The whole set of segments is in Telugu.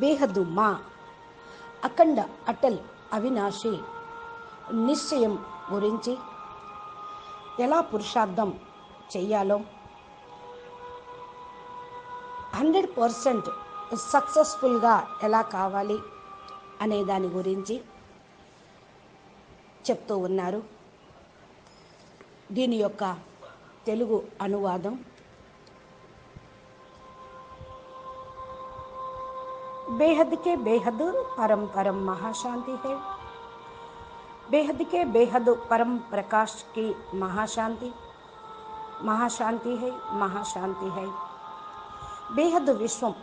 బేహద్దు మా అఖండ అటల్ అవినాశి. నిశ్చయం గురించి ఎలా పురుషార్థం చేయాలో హండ్రెడ్ పర్సెంట్ సక్సెస్ఫుల్గా ఎలా కావాలి అనే దాని గురించి చెప్తూ ఉన్నారు. దీని యొక్క తెలుగు అనువాదం बेहद के बेहद परम परम महाशांति है बेहद के बेहद परम प्रकाश की महाशांति महाशांति है महाशांति है బేహద్ విశ్వం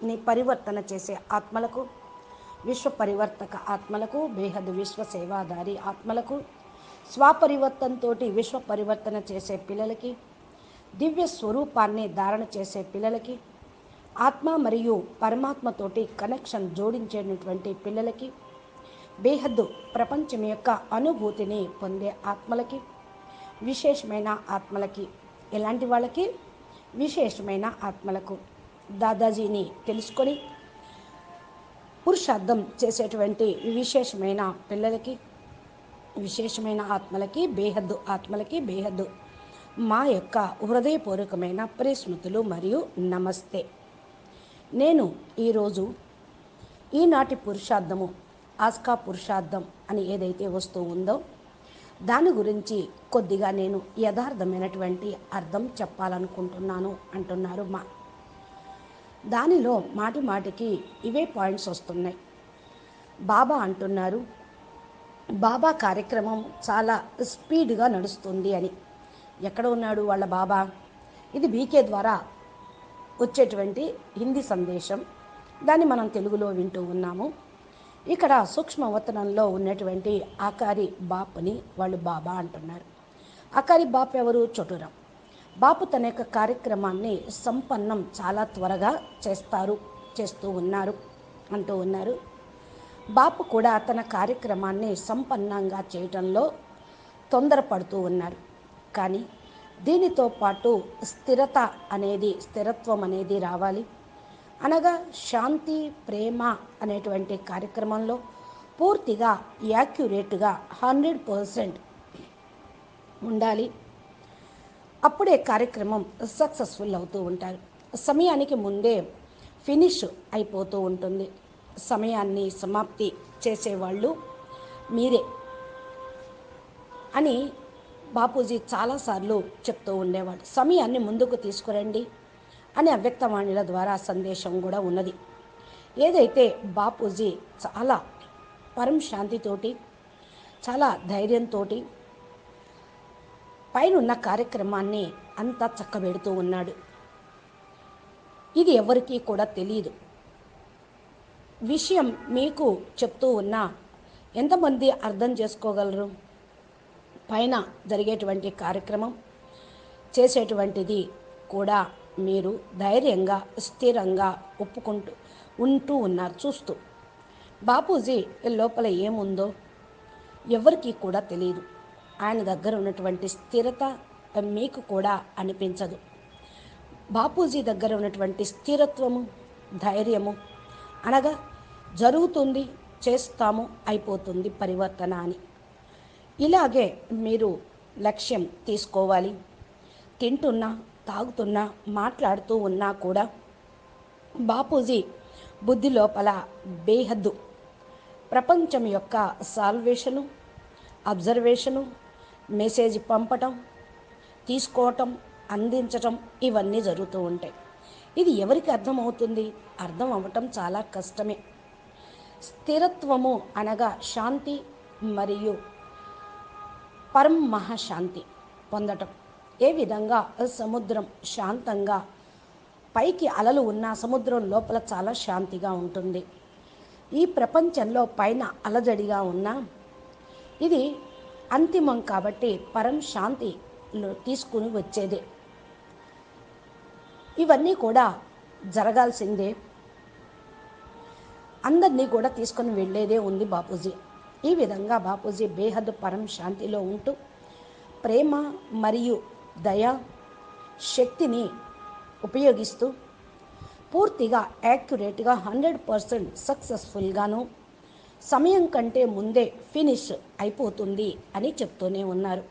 ని పరివర్తన చేసే ఆత్మలకు విశ్వ పరివర్తక ఆత్మలకు బేహద్ విశ్వ సేవాదారి ఆత్మలకు స్వపరివర్తనతో విశ్వ పరివర్తన చేసే పిల్లలకి దివ్య స్వరూపాన్ని ధారణ చేసే పిల్లలకి ఆత్మ మరియు పరమాత్మతోటి కనెక్షన్ జోడించేటటువంటి పిల్లలకి బేహద్దు ప్రపంచం యొక్క అనుభూతిని పొందే ఆత్మలకి విశేషమైన ఆత్మలకి ఎలాంటి వాళ్ళకి? విశేషమైన ఆత్మలకు. దాదాజీని తెలుసుకొని పురుషార్థం చేసేటువంటి విశేషమైన పిల్లలకి విశేషమైన ఆత్మలకి బేహద్దు ఆత్మలకి బేహద్దు మా యొక్క హృదయపూర్వకమైన ప్రేస్మృతులు మరియు నమస్తే. నేను ఈరోజు ఈనాటి పురుషార్థము ఆస్కా పురుషార్థం అని ఏదైతే వస్తూ ఉందో దాని గురించి కొద్దిగా నేను యథార్థమైనటువంటి అర్థం చెప్పాలనుకుంటున్నాను అంటున్నారు మా. దానిలో మాటి మాటికి ఇవే పాయింట్స్ వస్తున్నాయి. బాబా అంటున్నారు బాబా కార్యక్రమం చాలా స్పీడ్గా నడుస్తుంది అని. ఎక్కడ ఉన్నాడు వాళ్ళ బాబా? ఇది బీకే ద్వారా వచ్చేటువంటి హిందీ సందేశం దాన్ని మనం తెలుగులో వింటూ ఉన్నాము. ఇక్కడ సూక్ష్మవతనంలో ఉన్నటువంటి ఆకారి బాపుని వాళ్ళు బాబా అంటున్నారు. ఆకారి బాప్ ఎవరు? చటురం. బాపు తన యొక్క కార్యక్రమాన్ని సంపన్నం చాలా త్వరగా చేస్తారు చేస్తూ ఉన్నారు అంటూ ఉన్నారు. బాపు కూడా తన కార్యక్రమాన్ని సంపన్నంగా చేయటంలో తొందరపడుతూ ఉన్నారు. కానీ దీనితో పాటు స్థిరత అనేది స్థిరత్వం అనేది రావాలి. అనగా శాంతి ప్రేమ అనేటువంటి కార్యక్రమంలో పూర్తిగా యాక్యురేట్గా హండ్రెడ్ పర్సెంట్ ఉండాలి. అప్పుడే కార్యక్రమం సక్సెస్ఫుల్ అవుతూ ఉంటారు. సమయానికి ముందే ఫినిష్ అయిపోతూ ఉంటుంది. సమయాన్ని సమాప్తి చేసేవాళ్ళు మీరే అని బాపూజీ చాలాసార్లు చెప్తూ ఉండేవాడు సమయాన్ని ముందుకు తీసుకురండి అని అవ్యక్తవాణిల ద్వారా సందేశం కూడా ఉన్నది. ఏదైతే బాపూజీ చాలా పరం శాంతితోటి చాలా ధైర్యంతో పైనున్న కార్యక్రమాన్ని అంతా చక్కబెడుతూ ఉన్నాడు. ఇది ఎవరికీ కూడా తెలియదు విషయం మీకు చెప్తూ ఉన్నా ఎంతమంది అర్థం చేసుకోగలరు? పైన జరిగేటువంటి కార్యక్రమం చేసేటువంటిది కూడా మీరు ధైర్యంగా స్థిరంగా ఒప్పుకుంటూ ఉంటూ ఉన్నారు చూస్తూ. బాపూజీ లోపల ఏముందో ఎవరికి కూడా తెలియదు ఆయన దగ్గర ఉన్నటువంటి స్థిరత మీకు కూడా అనిపించదు. బాపూజీ దగ్గర ఉన్నటువంటి స్థిరత్వము ధైర్యము అనగా జరుగుతుంది చేస్తాము అయిపోతుంది పరివర్తన అని. ఇలాగే మీరు లక్ష్యం తీసుకోవాలి. తింటున్నా తాగుతున్నా మాట్లాడుతూ ఉన్నా కూడా బాపూజీ బుద్ధి లోపల బేహద్దు. ప్రపంచం యొక్క సాల్వేషను అబ్జర్వేషను మెసేజ్ పంపటం తీసుకోవటం అందించటం ఇవన్నీ జరుగుతూ ఉంటాయి. ఇది ఎవరికి అర్థమవుతుంది? అర్థం అవ్వటం చాలా కష్టమే. స్థిరత్వము అనగా శాంతి మరియు పరం మహాశాంతి పొందటం. ఏ విధంగా? సముద్రం శాంతంగా. పైకి అలలు ఉన్న సముద్రం లోపల చాలా శాంతిగా ఉంటుంది. ఈ ప్రపంచంలో పైన అలజడిగా ఉన్న ఇది అంతిమం కాబట్టి పరం శాంతి తీసుకుని వచ్చేదే. ఇవన్నీ కూడా జరగాల్సిందే. అందరినీ కూడా తీసుకొని వెళ్ళేదే ఉంది బాపూజీ. ఈ విధంగా బాపూజీ బేహద్ పరం శాంతిలో ఉంటూ ప్రేమ మరియు దయ శక్తిని ఉపయోగిస్తూ పూర్తిగా యాక్యురేట్గా హండ్రెడ్ పర్సెంట్ సక్సెస్ఫుల్గాను సమయం కంటే ముందే ఫినిష్ అయిపోతుంది అని చెప్తూనే ఉన్నారు.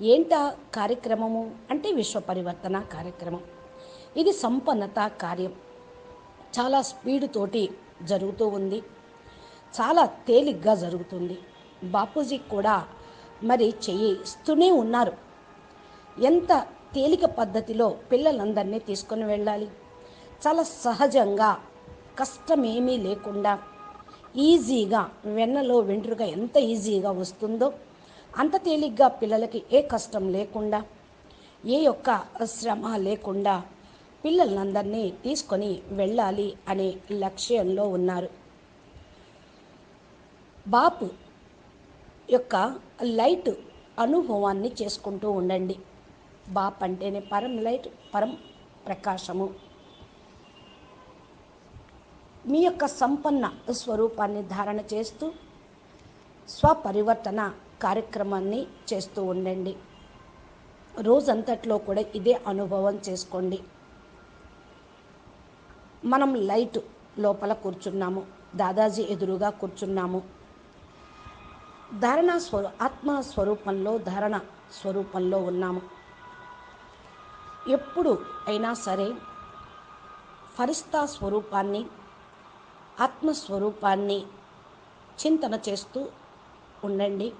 ఏంటా కార్యక్రమము? అంటే విశ్వ పరివర్తన కార్యక్రమం. ఇది సంపన్నత కార్యం. చాలా స్పీడ్ తోటి జరుగుతూ ఉంది. చాలా తేలిగ్గా జరుగుతుంది. బాపూజీ కూడా మరి చేయిస్తూనే ఉన్నారు. ఎంత తేలిక పద్ధతిలో పిల్లలందరినీ తీసుకొని వెళ్ళాలి? చాలా సహజంగా కష్టమేమీ లేకుండా ఈజీగా వెన్నలో వెంట్రుక ఎంత ఈజీగా వస్తుందో అంత తేలిగ్గా పిల్లలకి ఏ కష్టం లేకుండా ఏ యొక్క శ్రమ లేకుండా పిల్లలందరినీ తీసుకొని వెళ్ళాలి అనే లక్ష్యంలో ఉన్నారు. బాపు యొక్క లైట్ అనుభవాన్ని చేసుకుంటూ ఉండండి. బాప్ అంటేనే పరం లైట్ పరం ప్రకాశము. మీ యొక్క సంపన్న స్వరూపాన్ని ధారణ చేస్తూ స్వపరివర్తన కార్యక్రమాన్ని చేస్తూ ఉండండి. రోజంతట్లో కూడా ఇదే అనుభవం చేసుకోండి. మనం లైట్ లోపల కూర్చున్నాము. దాదాజీ ఎదురుగా కూర్చున్నాము. ధారణ స్వరూ ఆత్మ స్వరూపంలో ధారణ స్వరూపంలో ఉన్నాము. ఎప్పుడు అయినా సరే ఫరిస్తా స్వరూపాన్ని ఆత్మస్వరూపాన్ని చింతన చేస్తూ ఉండండి.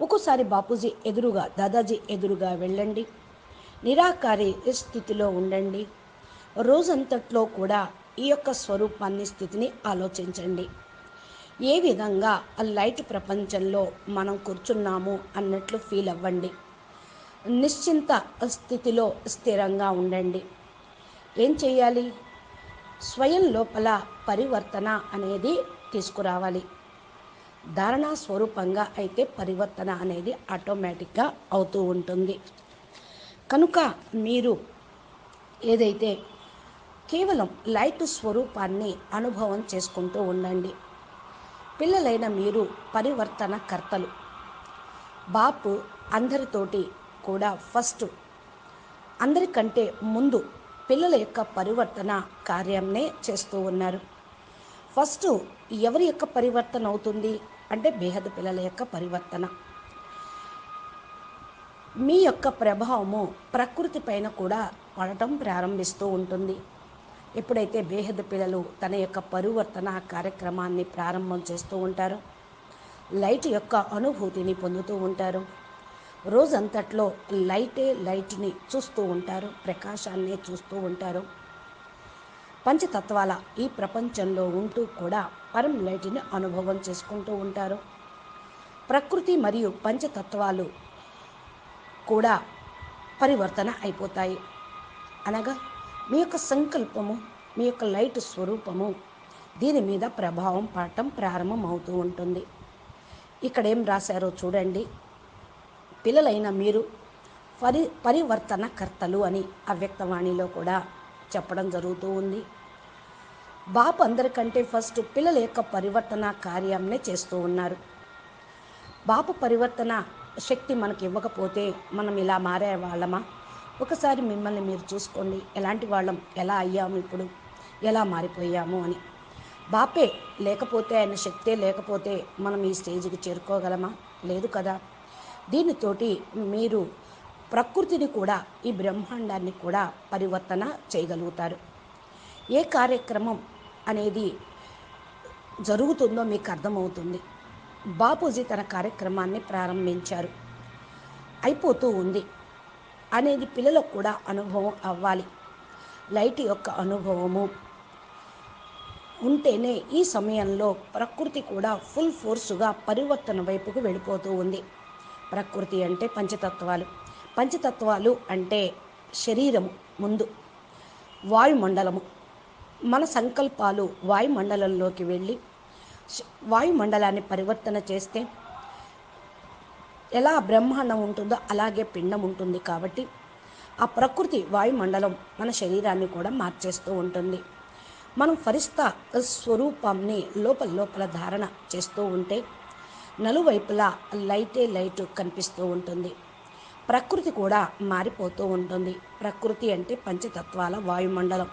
ఒక్కోసారి బాపూజీ ఎదురుగా దాదాజీ ఎదురుగా వెళ్ళండి. నిరాకారి స్థితిలో ఉండండి. రోజంతట్లో కూడా ఈ యొక్క స్వరూపాన్ని స్థితిని ఆలోచించండి. ఏ విధంగా ఆ లైట్ ప్రపంచంలో మనం కూర్చున్నాము అన్నట్లు ఫీల్ అవ్వండి. నిశ్చింత స్థితిలో స్థిరంగా ఉండండి. ఏం చేయాలి స్వయం లోపల పరివర్తన అనేది తీసుకురావాలి. ధారణ స్వరూపంగా అయితే పరివర్తన అనేది ఆటోమేటిక్గా అవుతూ ఉంటుంది. కనుక మీరు ఏదైతే కేవలం లైట్ స్వరూపాన్ని అనుభవం చేసుకుంటూ ఉండండి. పిల్లలైన మీరు పరివర్తన కర్తలు. బాపు అందరితోటి కూడా ఫస్ట్. అందరికంటే ముందు పిల్లల యొక్క పరివర్తన కార్యంనే చేస్తూ ఉన్నారు. ఫస్ట్ ఎవరి యొక్క పరివర్తన అవుతుంది? అంటే బేహద పిల్లల యొక్క పరివర్తన. మీ యొక్క ప్రభావము ప్రకృతి పైన కూడా పడటం ప్రారంభిస్తూ ఉంటుంది. ఎప్పుడైతే బేహద పిల్లలు తన యొక్క పరివర్తన కార్యక్రమాన్ని ప్రారంభం చేస్తూ ఉంటారో లైట్ యొక్క అనుభూతిని పొందుతూ ఉంటారు. రోజంతట్లో లైటే లైట్ని చూస్తూ ఉంటారు ప్రకాశాన్ని చూస్తూ ఉంటారు. పంచతత్వాల ఈ ప్రపంచంలో ఉంటూ కూడా పరం లైట్ని అనుభవం చేసుకుంటూ ఉంటారు. ప్రకృతి మరియు పంచతత్వాలు కూడా పరివర్తన అయిపోతాయి. అనగా మీ యొక్క సంకల్పము మీ యొక్క లైట్ స్వరూపము దీని మీద ప్రభావం పడటం ప్రారంభం అవుతూ ఉంటుంది. ఇక్కడ ఏం రాశారో చూడండి. పిల్లలైన మీరు పరి పరివర్తన కర్తలు అని అవ్యక్తవాణిలో కూడా చెప్పడం జరుగుతూ ఉంది. బాపు అందరికంటే ఫస్ట్ పిల్లల యొక్క పరివర్తన కార్యాన్నే చేస్తూ ఉన్నారు. బాపు పరివర్తన శక్తి మనకి ఇవ్వకపోతే మనం ఇలా మారే వాళ్ళమా ఒకసారి మిమ్మల్ని మీరు చూసుకోండి. ఎలాంటి వాళ్ళం? ఎలా అయ్యాము ఇప్పుడు? ఎలా మారిపోయాము అని. బాపే లేకపోతే ఆయన శక్తే లేకపోతే మనం ఈ స్టేజ్కి చేరుకోగలమా? లేదు కదా. దీనితోటి మీరు ప్రకృతిని కూడా ఈ బ్రహ్మాండాన్ని కూడా పరివర్తన చేయగలుగుతారు. ఏ కార్యక్రమం అనేది జరుగుతుందో మీకు అర్థమవుతుంది. బాపూజీ తన కార్యక్రమాన్ని ప్రారంభించారు. అయిపోతూ ఉంది. అనేది పిల్లలకు కూడా అనుభవం అవ్వాలి. లైట్ యొక్క అనుభవము ఉంటేనే ఈ సమయంలో ప్రకృతి కూడా ఫుల్ ఫోర్సుగా పరివర్తన వైపుకు వెళ్ళిపోతూ ఉంది. ప్రకృతి అంటే పంచతత్వాలు. పంచతత్వాలు అంటే శరీరము ముందు వాయుమండలము. మన సంకల్పాలు వాయుమండలంలోకి వెళ్ళి వాయుమండలాన్ని పరివర్తన చేస్తే ఎలా బ్రహ్మాండం ఉంటుందో అలాగే పిండం ఉంటుంది కాబట్టి ఆ ప్రకృతి వాయుమండలం మన శరీరాన్ని కూడా మార్చేస్తూ ఉంటుంది. మనం ఫరిస్తా స్వరూపంని లోపల లోపల ధారణ చేస్తూ ఉంటే నలువైపులా లైటే లైట్ కనిపిస్తూ ఉంటుంది. ప్రకృతి కూడా మారిపోతూ ఉంటుంది. ప్రకృతి అంటే పంచతత్వాల వాయుమండలం.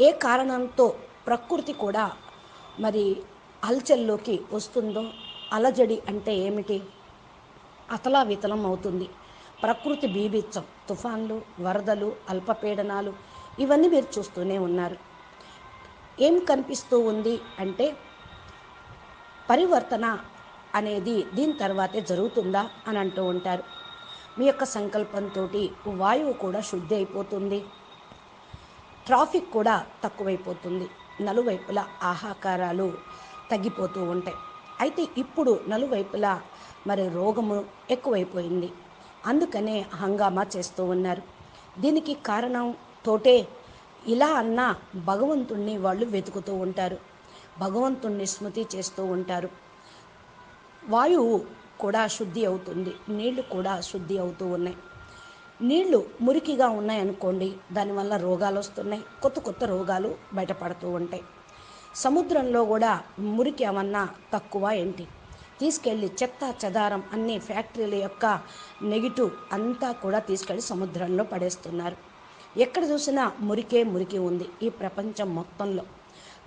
ఏ కారణంతో ప్రకృతి కూడా మరి హల్చల్లోకి వస్తుందో అలజడి అంటే ఏమిటి? అతలావితలం అవుతుంది. ప్రకృతి బీభత్సం తుఫాన్లు వరదలు అల్పపీడనాలు ఇవన్నీ మీరు చూస్తూనే ఉన్నారు. ఏం కనిపిస్తూ ఉంది అంటే పరివర్తన అనేది దీని తర్వాతే జరుగుతుందా అని అంటూ ఉంటారు. మీ యొక్క సంకల్పంతో వాయువు కూడా శుద్ధి అయిపోతుంది. ట్రాఫిక్ కూడా తక్కువైపోతుంది. నలువైపుల ఆహాకారాలు తగ్గిపోతూ ఉంటాయి. అయితే ఇప్పుడు నలువైపులా మరి రోగము ఎక్కువైపోయింది. అందుకనే హంగామా చేస్తూ ఉన్నారు. దీనికి కారణం తోటే ఇలా అన్నా భగవంతుణ్ణి వాళ్ళు వెతుకుతూ ఉంటారు. భగవంతుణ్ణి స్మృతి చేస్తూ ఉంటారు. వాయువు కూడా శుద్ధి అవుతుంది. నీళ్ళు కూడా శుద్ధి అవుతూ ఉన్నాయి. నీళ్ళు మురికిగా ఉన్నాయనుకోండి దానివల్ల రోగాలు వస్తున్నాయి. కొత్త కొత్త రోగాలు బయటపడుతూ ఉంటాయి. సముద్రంలో కూడా మురికి ఏమన్నా తక్కువ ఏంటి? తీసుకెళ్ళి చెత్త చెదారం అన్ని ఫ్యాక్టరీల యొక్క నెగిటివ్ అంతా కూడా తీసుకెళ్ళి సముద్రంలో పడేస్తున్నారు. ఎక్కడ చూసినా మురికే మురికి ఉంది ఈ ప్రపంచం మొత్తంలో.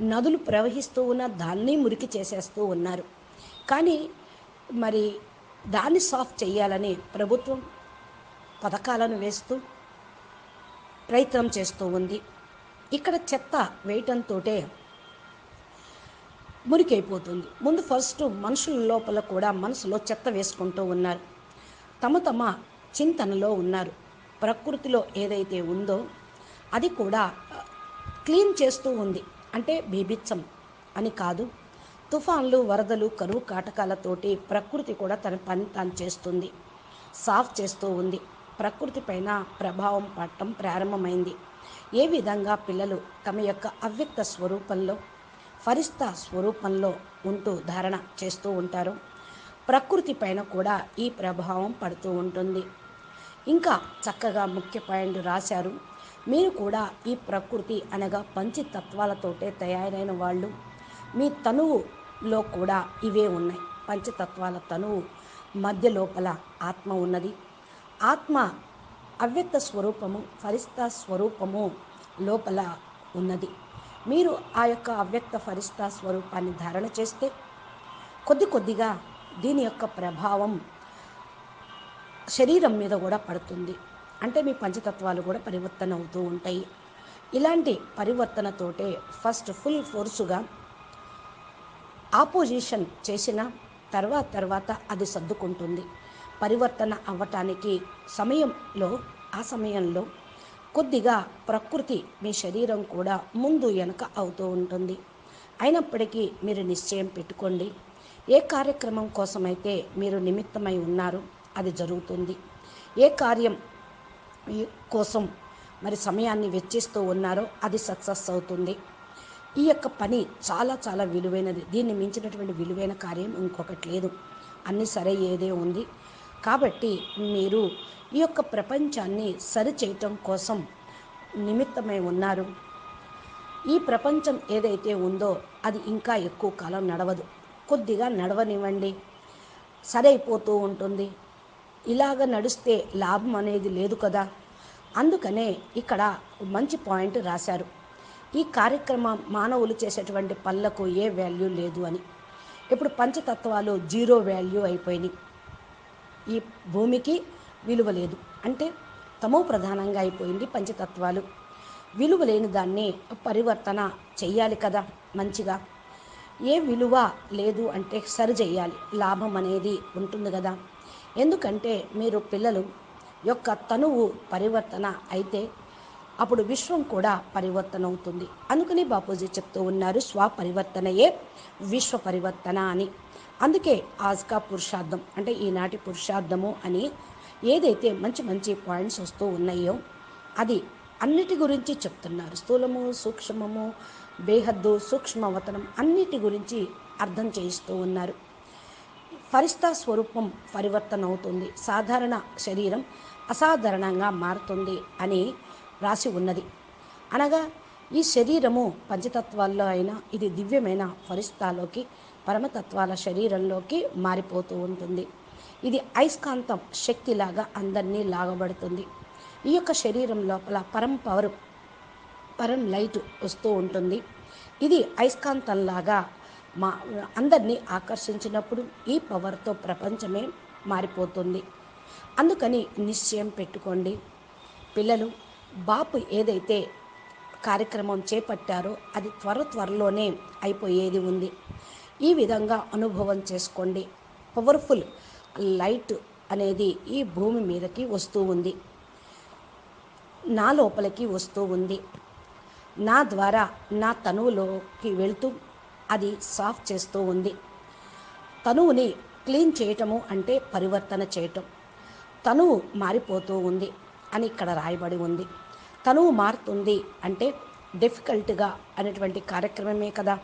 నదులు ప్రవహిస్తూ ఉన్న దాన్ని మురికి చేసేస్తూ ఉన్నారు. కానీ మరి దాన్ని సాఫ్ చేయాలని ప్రభుత్వం పథకాలను వేస్తూ ప్రయత్నం చేస్తూ ఉంది. ఇక్కడ చెత్త వేయటంతో మురికైపోతుంది. ముందు ఫస్ట్ మనుషుల లోపల కూడా మనసులో చెత్త వేసుకుంటూ ఉన్నారు. తమ తమ చింతనలో ఉన్నారు. ప్రకృతిలో ఏదైతే ఉందో అది కూడా క్లీన్ చేస్తూ ఉంది. అంటే బీభిత్సం అని కాదు. తుఫాన్లు వరదలు కరువు కాటకాలతోటి ప్రకృతి కూడా తన పని తాను చేస్తుంది. సాఫ్ చేస్తూ ఉంది. ప్రకృతి పైన ప్రభావం పడటం ప్రారంభమైంది. ఏ విధంగా పిల్లలు తమ యొక్క అవ్యక్త స్వరూపంలో ఫరిస్తా స్వరూపంలో ఉంటూ ధారణ చేస్తూ ఉంటారు. ప్రకృతి పైన కూడా ఈ ప్రభావం పడుతూ ఉంటుంది. ఇంకా చక్కగా ముఖ్య పాయింట్ రాశారు. మీరు కూడా ఈ ప్రకృతి అనగా పంచతత్వాలతోటే తయారైన వాళ్ళు. మీ తనువులో కూడా ఇవే ఉన్నాయి. పంచతత్వాల తనువు మధ్య లోపల ఆత్మ ఉన్నది. ఆత్మ అవ్యక్త స్వరూపము ఫరిస్తా స్వరూపము లోపల ఉన్నది. మీరు ఆ యొక్క అవ్యక్త ఫరిస్తా స్వరూపాన్ని ధారణ చేస్తే కొద్ది కొద్దిగా దీని యొక్క ప్రభావం శరీరం మీద కూడా పడుతుంది. అంటే మీ పంచతత్వాలు కూడా పరివర్తన అవుతూ ఉంటాయి. ఇలాంటి పరివర్తనతోటే ఫస్ట్ ఫుల్ ఫోర్సుగా ఆపోజిషన్ చేసిన తర్వాత తర్వాత అది సర్దుకుంటుంది. పరివర్తన అవ్వటానికి సమయంలో ఆ సమయంలో కొద్దిగా ప్రకృతి మీ శరీరం కూడా ముందు వెనక అవుతూ ఉంటుంది. అయినప్పటికీ మీరు నిశ్చయం పెట్టుకోండి. ఏ కార్యక్రమం కోసమైతే మీరు నిమిత్తమై ఉన్నారో అది జరుగుతుంది. ఏ కార్యం కోసం మరి సమయాన్ని వెచ్చిస్తూ ఉన్నారో అది సక్సెస్ అవుతుంది. ఈ యొక్క పని చాలా చాలా విలువైనది. దీన్ని మించినటువంటి విలువైన కార్యం ఇంకొకటి లేదు. అన్ని సరే ఏదే ఉంది. కాబట్టి మీరు ఈ యొక్క ప్రపంచాన్ని సరిచేయటం కోసం నిమిత్తమై ఉన్నారు. ఈ ప్రపంచం ఏదైతే ఉందో అది ఇంకా ఎక్కువ కాలం నడవదు. కొద్దిగా నడవనివ్వండి. సరైపోతూ ఉంటుంది. ఇలాగ నడిస్తే లాభం అనేది లేదు కదా. అందుకనే ఇక్కడ మంచి పాయింట్ రాశారు. ఈ కార్యక్రమం మానవులు చేసేటువంటి పనులకు ఏ వాల్యూ లేదు అని. ఇప్పుడు పంచతత్వాలు జీరో వాల్యూ అయిపోయినాయి. ఈ భూమికి విలువ లేదు. అంటే తమో ప్రధానంగా అయిపోయింది పంచతత్వాలు. విలువ లేని దాన్ని పరివర్తన చెయ్యాలి కదా మంచిగా. ఏ విలువ లేదు అంటే సరి చేయాలి లాభం అనేది ఉంటుంది కదా. ఎందుకంటే మీరు పిల్లలు యొక్క తనువు పరివర్తన అయితే అప్పుడు విశ్వం కూడా పరివర్తన అవుతుంది. అందుకని బాపూజీ చెప్తూ ఉన్నారు స్వపరివర్తనయే విశ్వ పరివర్తన అని. అందుకే ఆజ్కా పురుషార్థం అంటే ఈనాటి పురుషార్థము అని ఏదైతే మంచి మంచి పాయింట్స్ వస్తూ ఉన్నాయో అది అన్నిటి గురించి చెప్తున్నారు. స్థూలము సూక్ష్మము బేహద్దు సూక్ష్మవతనం అన్నిటి గురించి అర్థం చేయిస్తూ ఉన్నారు. ఫరిస్తా స్వరూపం పరివర్తన అవుతుంది సాధారణ శరీరం అసాధారణంగా మారుతుంది అని రాసి ఉన్నది. అనగా ఈ శరీరము పంచతత్వాల్లో అయినా ఇది దివ్యమైన ఫరిస్తాలోకి పరమతత్వాల శరీరంలోకి మారిపోతూ ఉంటుంది. ఇది అయస్కాంతం శక్తిలాగా అందరినీ లాగబడుతుంది. ఈ యొక్క శరీరం లోపల పరం పవర్ పరం లైట్ వస్తూ ఉంటుంది. ఇది అయస్కాంతంలాగా మా అందరినీ ఆకర్షించినప్పుడు ఈ పవర్తో ప్రపంచమే మారిపోతుంది. అందుకని నిశ్చయం పెట్టుకోండి. పిల్లలు బాపు ఏదైతే కార్యక్రమం చేపట్టారో అది త్వర త్వరలోనే అయిపోయేది ఉంది. ఈ విధంగా అనుభవం చేసుకోండి. పవర్ఫుల్ లైట్ అనేది ఈ భూమి మీదకి వస్తూ ఉంది. నా లోపలికి వస్తూ ఉంది. నా ద్వారా నా తనువులోకి వెళుతూ అది సాఫ్ చేస్తూ ఉంది. తనువుని క్లీన్ చేయటము అంటే పరివర్తన చేయటం. తనువు మారిపోతూ ఉంది అని ఇక్కడ రాయబడి ఉంది. తనువు మారుతుంది అంటే డిఫికల్ట్గా అనేటువంటి కార్యక్రమమే కదా.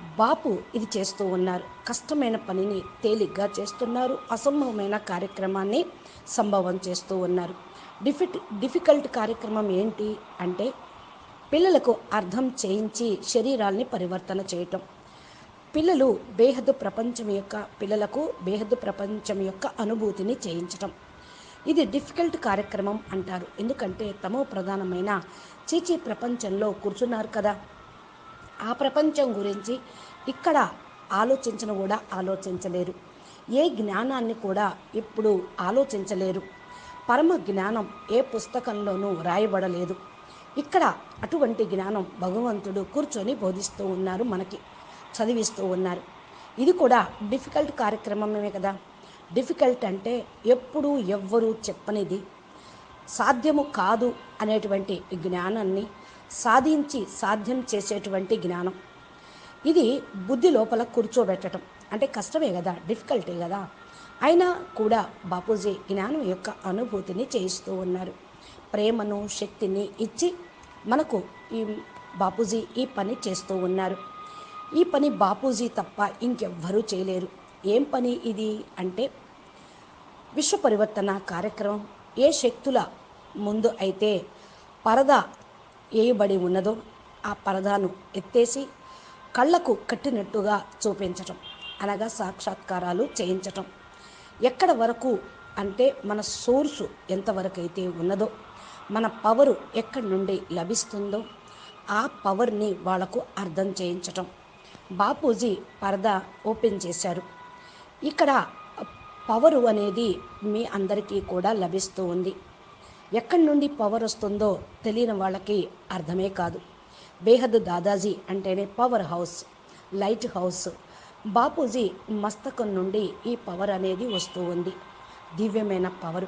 బాపు ఇది చేస్తూ ఉన్నారు. కష్టమైన పనిని తేలిగ్గా చేస్తున్నారు. అసంభవమైన కార్యక్రమాన్ని సంభవం చేస్తూ ఉన్నారు. డిఫిట్ డిఫికల్ట్ కార్యక్రమం ఏంటి అంటే పిల్లలకు అర్థం చేయించి శరీరాల్ని పరివర్తన చేయటం. పిల్లలు బేహద్దు ప్రపంచం యొక్క పిల్లలకు బేహద్దు ప్రపంచం యొక్క అనుభూతిని చేయించటం. ఇది డిఫికల్ట్ కార్యక్రమం అంటారు. ఎందుకంటే తమో ప్రధానమైన చీచీ ప్రపంచంలో కూర్చున్నారు కదా. ఆ ప్రపంచం గురించి ఇక్కడ ఆలోచించను కూడా ఆలోచించలేరు. ఏ జ్ఞానాన్ని కూడా ఇప్పుడు ఆలోచించలేరు. పరమ జ్ఞానం ఏ పుస్తకంలోనూ రాయబడలేదు ఇక్కడ అటువంటి జ్ఞానం భగవంతుడు కూర్చొని బోధిస్తూ ఉన్నారు మనకి చదివిస్తూ ఉన్నారు. ఇది కూడా డిఫికల్ట్ కార్యక్రమమే కదా. డిఫికల్ట్ అంటే ఎప్పుడూ ఎవ్వరూ చెప్పనిది సాధ్యము కాదు అనేటువంటి జ్ఞానాన్ని సాధించి సాధ్యం చేసేటువంటి జ్ఞానం. ఇది బుద్ధి లోపల కూర్చోబెట్టడం. అంటే కష్టమే కదా డిఫికల్టీ కదా. అయినా కూడా బాపూజీ జ్ఞానం యొక్క అనుభూతిని చేయిస్తూ ఉన్నారు. ప్రేమను శక్తిని ఇచ్చి మనకు ఈ బాపూజీ ఈ పని చేస్తూ ఉన్నారు. ఈ పని బాపూజీ తప్ప ఇంకెవ్వరూ చేయలేరు. ఏం పని ఇది అంటే విశ్వ పరివర్తన కార్యక్రమం. ఏ శక్తుల ముందు అయితే పరదా వేయబడి ఉన్నదో ఆ పరదాను ఎత్తేసి కళ్ళకు కట్టినట్టుగా చూపించటం అనగా సాక్షాత్కారాలు చేయించటం. ఎక్కడ వరకు అంటే మన సోర్సు ఎంతవరకు అయితే ఉన్నదో మన పవరు ఎక్కడి నుండి లభిస్తుందో ఆ పవర్ని వాళ్ళకు అర్థం చేయించటం. బాపూజీ పరదా ఓపెన్ చేశారు. ఇక్కడ పవరు అనేది మీ అందరికీ కూడా లభిస్తూ ఉంది. ఎక్కడి నుండి పవర్ వస్తుందో తెలియని వాళ్ళకి అర్థమే కాదు. బేహద్ దాదాజీ అంటేనే power house light house Bapuji మస్తకం నుండి ఈ పవర్ అనేది వస్తూ ఉంది. దివ్యమైన పవర్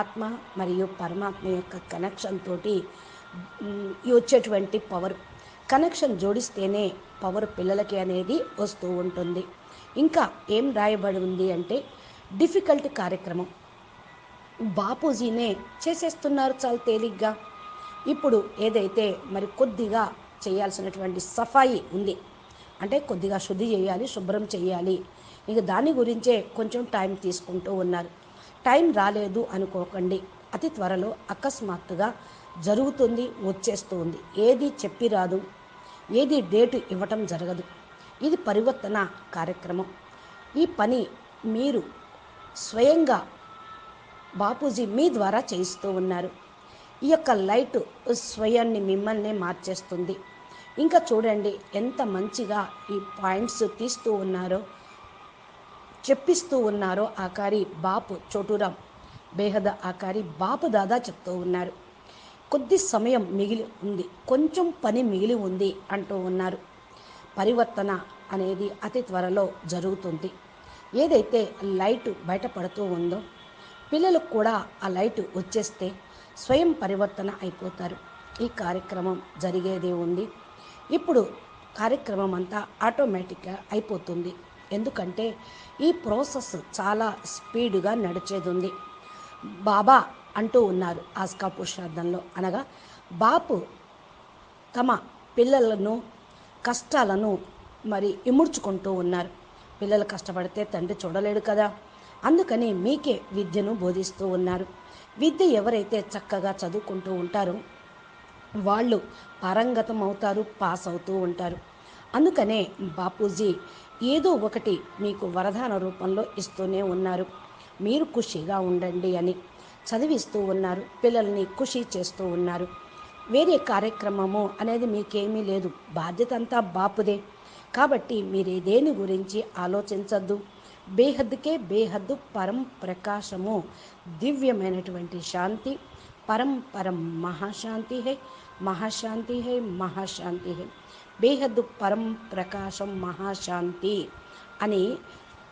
ఆత్మ మరియు పరమాత్మ యొక్క కనెక్షన్ తోటి వచ్చేటువంటి పవర్ కనెక్షన్ జోడిస్తేనే పవర్ పిల్లలకి అనేది వస్తూ ఉంటుంది. ఇంకా ఏం రాయబడి ఉంది అంటే డిఫికల్ట్ కార్యక్రమం. బాపూజీనే చేసేస్తున్నారు చాలా తేలిగ్గా. ఇప్పుడు ఏదైతే మరి కొద్దిగా చేయాల్సినటువంటి సఫాయి ఉంది అంటే కొద్దిగా శుద్ధి చేయాలి శుభ్రం చేయాలి ఇక దాని గురించే కొంచెం టైం తీసుకుంటూ ఉన్నారు. టైం రాలేదు అనుకోకండి అతి త్వరలో అకస్మాత్తుగా జరుగుతుంది వచ్చేస్తుంది. ఏది చెప్పి రాదు ఏది డేటు ఇవ్వటం జరగదు. ఇది పరివర్తన కార్యక్రమం. ఈ పని మీరు స్వయంగా బాపూజీ మీ ద్వారా చేయిస్తూ ఉన్నారు. ఈ యొక్క లైట్ స్వయాన్ని మిమ్మల్ని మార్చేస్తుంది. ఇంకా చూడండి ఎంత మంచిగా ఈ పాయింట్స్ తీస్తూ ఉన్నారో చెప్పిస్తూ ఉన్నారో ఆకారి బాపు చోటురాం బేహద ఆకారి బాపు దాదా చెప్తూ ఉన్నారు. కొద్ది సమయం మిగిలి ఉంది కొంచెం పని మిగిలి ఉంది అంటూ ఉన్నారు. పరివర్తన అనేది అతి త్వరలో జరుగుతుంది. ఏదైతే లైట్ బయటపడుతూ ఉందో పిల్లలకు కూడా ఆ లైట్ వచ్చేస్తే స్వయం పరివర్తన అయిపోతారు. ఈ కార్యక్రమం జరిగేదే ఉంది. ఇప్పుడు కార్యక్రమం అంతా ఆటోమేటిక్గా అయిపోతుంది. ఎందుకంటే ఈ ప్రాసెస్ చాలా స్పీడ్గా నడిచేది ఉంది బాబా అంటూ ఉన్నారు ఆస్కా పురుషార్థంలో. అనగా బాపు తమ పిల్లలను కష్టాలను మరి ఇముడ్చుకుంటూ ఉన్నారు. పిల్లలు కష్టపడితే తండ్రి చూడలేడు కదా? అందుకని మీకే విద్యను బోధిస్తూ ఉన్నారు. విద్య ఎవరైతే చక్కగా చదువుకుంటూ ఉంటారో వాళ్ళు పారంగతం అవుతారు పాస్ అవుతూ ఉంటారు. అందుకనే బాపూజీ ఏదో ఒకటి మీకు వరదాన రూపంలో ఇస్తూనే ఉన్నారు. మీరు ఖుషిగా ఉండండి అని చదివిస్తూ ఉన్నారు. పిల్లల్ని ఖుషి చేస్తూ ఉన్నారు. వేరే కార్యక్రమము అనేది మీకేమీ లేదు. బాధ్యత అంతా బాపుదే. కాబట్టి మీరు దేని గురించి ఆలోచించద్దు. బేహద్దుకే బేహద్దు పరం ప్రకాశము. దివ్యమైనటువంటి శాంతి. పరం పరం మహాశాంతి హే మహాశాంతి హే మహాశాంతి హే. బేహద్దు పరం ప్రకాశం మహాశాంతి అని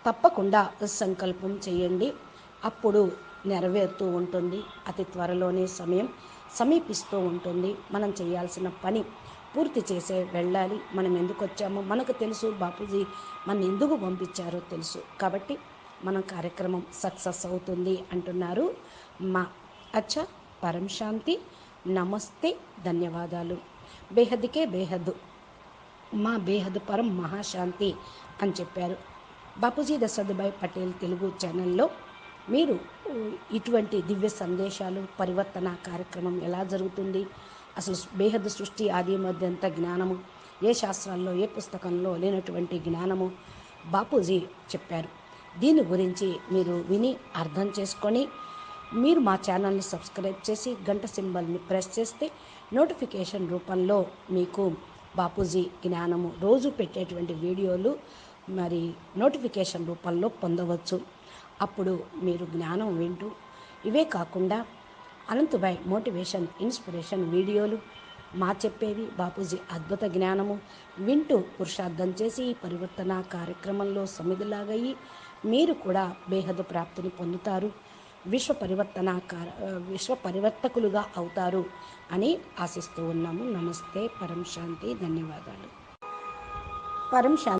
తప్పకుండా సంకల్పం చేయండి. అప్పుడు నెరవేరుతూ ఉంటుంది. అతి త్వరలోనే సమయం సమీపిస్తూ ఉంటుంది. మనం చేయాల్సిన పని పూర్తి చేసే వెళ్ళాలి. మనం ఎందుకు వచ్చామో మనకు తెలుసు. బాపూజీ మన ఎందుకు పంపించారో తెలుసు. కాబట్టి మన కార్యక్రమం సక్సెస్ అవుతుంది అంటున్నారు మా అచ్చా పరం శాంతి నమస్తే. ధన్యవాదాలు. బేహద్కే బేహద్దు. మా బేహద్ పరం మహాశాంతి అని చెప్పారు. బాపూజీ దశరథభాయ్ పటేల్ తెలుగు ఛానల్లో మీరు ఇటువంటి దివ్య సందేశాలు పరివర్తన కార్యక్రమం ఎలా జరుగుతుంది? అసలు బేహద్ సృష్టి ఆది మధ్యంత జ్ఞానము? ఏ శాస్త్రాల్లో ఏ పుస్తకంలో లేనటువంటి జ్ఞానము? బాపూజీ చెప్పారు. దీని గురించి మీరు విని అర్థం చేసుకొని మీరు మా ఛానల్ని సబ్స్క్రైబ్ చేసి గంట సింబల్ని ప్రెస్ చేస్తే నోటిఫికేషన్ రూపంలో మీకు బాపూజీ జ్ఞానము రోజు పెట్టేటువంటి వీడియోలు మరి నోటిఫికేషన్ రూపంలో పొందవచ్చు. అప్పుడు మీరు జ్ఞానం వింటూ ఇవే కాకుండా అనంతుభాయ్ మోటివేషన్ ఇన్స్పిరేషన్ వీడియోలు. మా చెప్పేవి బాపూజీ అద్భుత జ్ఞానము. వింటూ పురుషార్థం చేసి ఈ పరివర్తన కార్యక్రమంలో సమిధిలాగయ్యి మీరు కూడా బేహద ప్రాప్తిని పొందుతారు. విశ్వ పరివర్తన కార విశ్వ పరివర్తకులుగా అవుతారు అని ఆశిస్తూ ఉన్నాము. నమస్తే. పరం శాంతి ధన్యవాదాలు. పరం శాంతి